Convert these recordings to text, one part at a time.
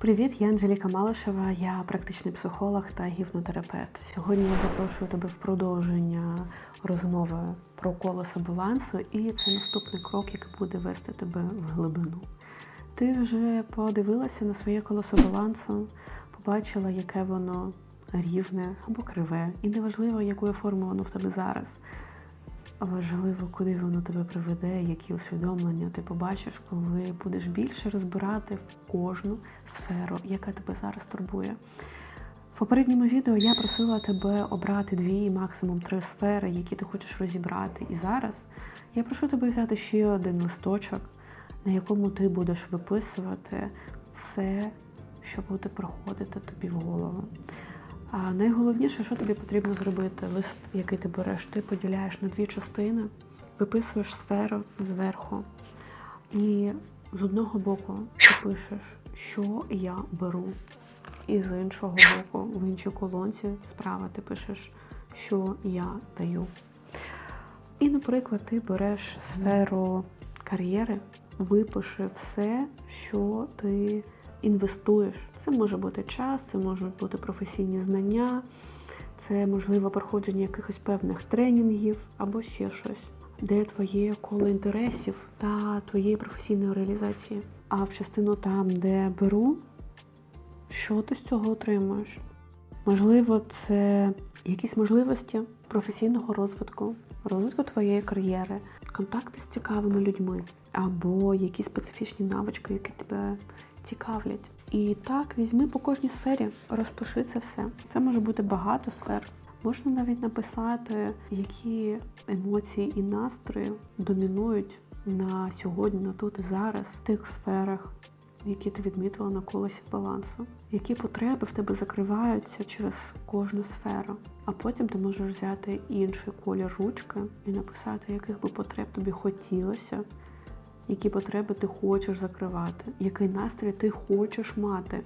Привіт, я Анжеліка Малишева, я практичний психолог та гіпнотерапевт. Сьогодні я запрошую тебе в продовження розмови про колесо балансу, і це наступний крок, який буде вести тебе в глибину. Ти вже подивилася на своє колесо балансу, побачила, яке воно рівне або криве, і неважливо, якої форми воно в тебе зараз. Важливо, куди воно тебе приведе, які усвідомлення ти побачиш, коли будеш більше розбирати в кожну сферу, яка тебе зараз турбує. В попередньому відео я просила тебе обрати дві, максимум три сфери, які ти хочеш розібрати. І зараз я прошу тебе взяти ще один листочок, на якому ти будеш виписувати все, що буде приходити тобі в голову. А найголовніше, що тобі потрібно зробити, лист, який ти береш, ти поділяєш на дві частини, виписуєш сферу зверху. І з одного боку ти пишеш, що я беру. І з іншого боку, в іншій колонці справа ти пишеш, що я даю. І, наприклад, ти береш сферу кар'єри, випиши все, що ти інвестуєш. Це може бути час, це можуть бути професійні знання, це можливо проходження якихось певних тренінгів або ще щось, де твоє коло інтересів та твоєї професійної реалізації. А в частину там, де беру, що ти з цього отримуєш? Можливо, це якісь можливості професійного розвитку, розвитку твоєї кар'єри, контакти з цікавими людьми, або якісь специфічні навички, які тебе цікавлять. І так, візьми по кожній сфері, розпиши це все. Це може бути багато сфер. Можна навіть написати, які емоції і настрої домінують на сьогодні, на тут і зараз, в тих сферах, які ти відмітила на колесі балансу, які потреби в тебе закриваються через кожну сферу. А потім ти можеш взяти інший колір ручки і написати, яких би потреб тобі хотілося, які потреби ти хочеш закривати, який настрій ти хочеш мати.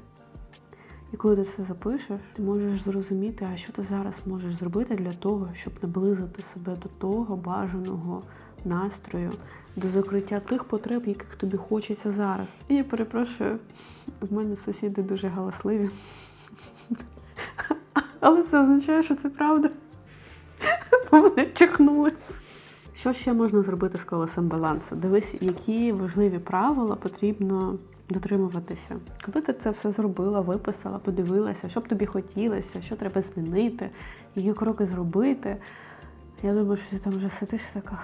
І коли ти це запишеш, ти можеш зрозуміти, а що ти зараз можеш зробити для того, щоб наблизити себе до того бажаного настрою, до закриття тих потреб, яких тобі хочеться зараз. І я перепрошую, в мене сусіди дуже галасливі. Але це означає, що це правда. Вони чихнули. Що ще можна зробити з колесом балансу? Дивись, які важливі правила потрібно дотримуватися. Коли ти це все зробила, виписала, подивилася, що б тобі хотілося, що треба змінити, які кроки зробити. Я думаю, що ти там вже сидиш така,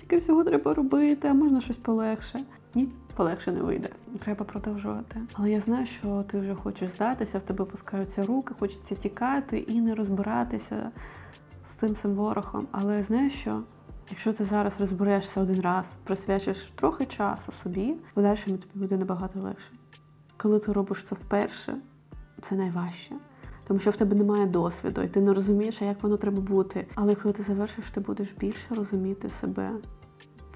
тільки всього треба робити, а можна щось полегше. Ні, полегше не вийде. Треба продовжувати. Але я знаю, що ти вже хочеш здатися, в тебе пускаються руки, хочеться тікати і не розбиратися з цим цим ворогом. Але знаєш що? Якщо ти зараз розберешся один раз, присвячиш трохи часу собі, в подальшому тобі буде набагато легше. Коли ти робиш це вперше, це найважче. Тому що в тебе немає досвіду, і ти не розумієш, як воно треба бути. Але коли ти завершиш, ти будеш більше розуміти себе.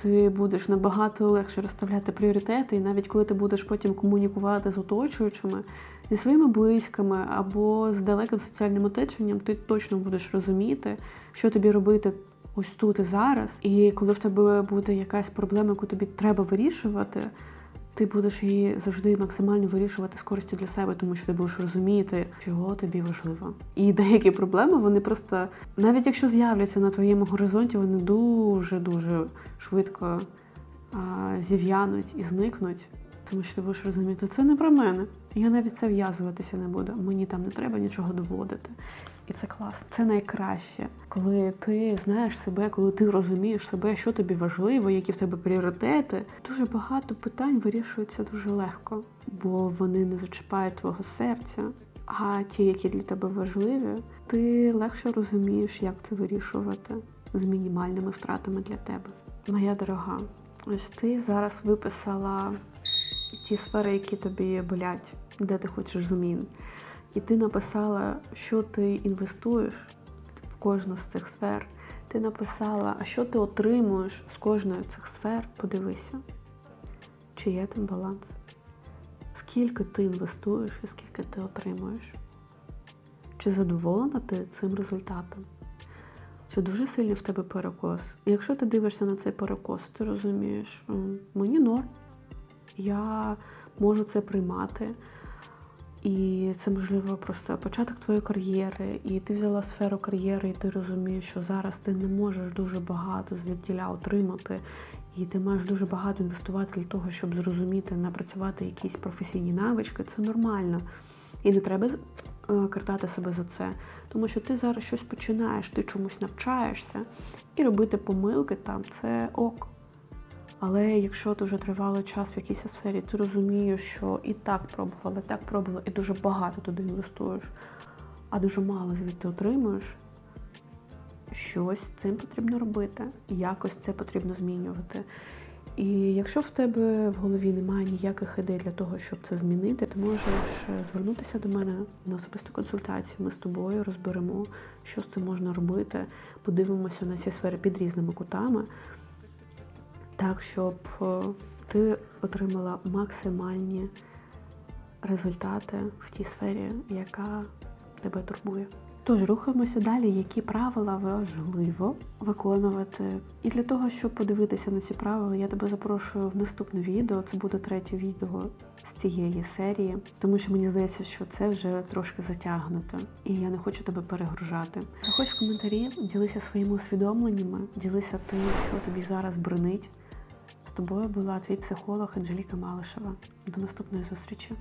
Ти будеш набагато легше розставляти пріоритети, і навіть коли ти будеш потім комунікувати з оточуючими, зі своїми близькими або з далеким соціальним оточенням, ти точно будеш розуміти, що тобі робити ось тут і зараз. І коли в тебе буде якась проблема, яку тобі треба вирішувати, ти будеш її завжди максимально вирішувати з користю для себе, тому що ти будеш розуміти, чого тобі важливо. І деякі проблеми вони просто, навіть якщо з'являться на твоєму горизонті, вони дуже дуже швидко а, зів'януть і зникнуть. Тому що ти будеш розуміти, це не про мене. Я навіть це в'язуватися не буду. Мені там не треба нічого доводити. І це класно. Це найкраще, коли ти знаєш себе, коли ти розумієш себе, що тобі важливо, які в тебе пріоритети. Дуже багато питань вирішуються дуже легко, бо вони не зачіпають твого серця. А ті, які для тебе важливі, ти легше розумієш, як це вирішувати з мінімальними втратами для тебе. Моя дорога, ось ти зараз виписала ті сфери, які тобі болять, де ти хочеш змін. І ти написала, що ти інвестуєш кожну з цих сфер. Ти написала, а що ти отримуєш з кожної цих сфер, подивися, чи є там баланс. Скільки ти інвестуєш і скільки ти отримуєш? Чи задоволена ти цим результатом? Чи дуже сильний в тебе перекос? І якщо ти дивишся на цей перекос, ти розумієш, мені норм. Я можу це приймати. І це можливо просто початок твоєї кар'єри, і ти взяла сферу кар'єри, і ти розумієш, що зараз ти не можеш дуже багато звідтіля отримати, і ти маєш дуже багато інвестувати для того, щоб зрозуміти, напрацювати якісь професійні навички. Це нормально. І не треба е, картати себе за це, тому що ти зараз щось починаєш, ти чомусь навчаєшся, і робити помилки там це ок. Але якщо вже тривалий час в якійсь сфері, ти розумієш, що і так пробувала, і так пробувала, і дуже багато туди інвестуєш, а дуже мало звідти отримуєш, щось цим потрібно робити, якось це потрібно змінювати. І якщо в тебе в голові немає ніяких ідей для того, щоб це змінити, ти можеш е, звернутися до мене на особисту консультацію. Ми з тобою розберемо, що з цим можна робити, подивимося на ці сфери під різними кутами так, щоб е, ти отримала максимальні результати в тій сфері, яка тебе турбує. Тож рухаємося далі, які правила важливо виконувати. І для того, щоб подивитися на ці правила, я тебе запрошую в наступне відео. Це буде третє відео з цієї серії, тому що мені здається, що це вже трошки затягнуто, і я не хочу тебе перегружати. Заходь в коментарі, ділися своїми усвідомленнями, ділися тим, що тобі зараз бренить. З тобою була твій психолог Анжеліка Малишева. До наступної зустрічі.